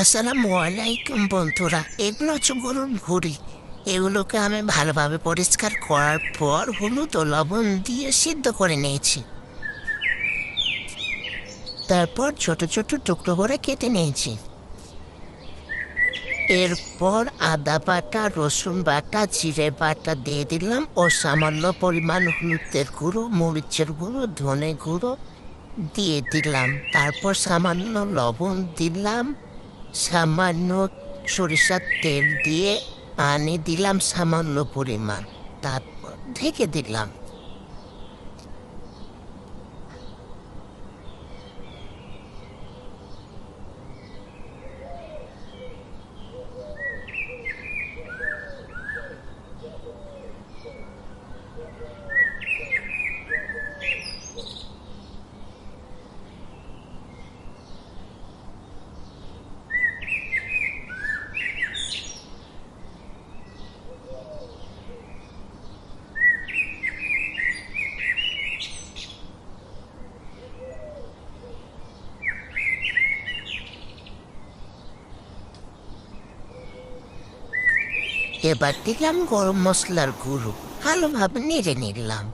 আসসালামু আলাইকুম, বন্ধুরা। এগুলো হচ্ছে গরুর ভুড়ি। এগুলোকে আমি ভালোভাবে পরিষ্কার করার পর হলুদ ও লবণ দিয়ে সিদ্ধ করে নিয়েছি। তারপর ছোট ছোট টুকরো করে কেটে নিয়েছি। এরপর আদা বাটা, রসুন বাটা, জিরে বাটা দিয়ে দিলাম ও সামান্য পরিমাণ হলুদের গুঁড়ো, মরিচের গুঁড়ো, ধনে গুঁড়ো দিয়ে দিলাম। তারপর সামান্য লবণ দিলাম। সামান্য সরিষার তেল দিয়ে পানি দিলাম সামান্য পরিমাণ। তারপর ঢেকে দিলাম। এবার দিলাম গরম মশলার গুঁড়ো। ভালোভাবে নেড়ে নিলাম।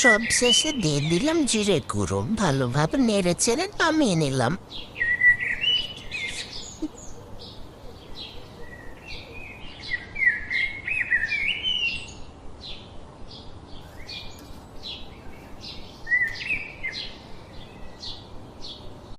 সব শেষে দিয়ে দিলাম জিরে গুঁড়ো। ভালোভাবে নেড়ে চেড়ে নামিয়ে নিলাম।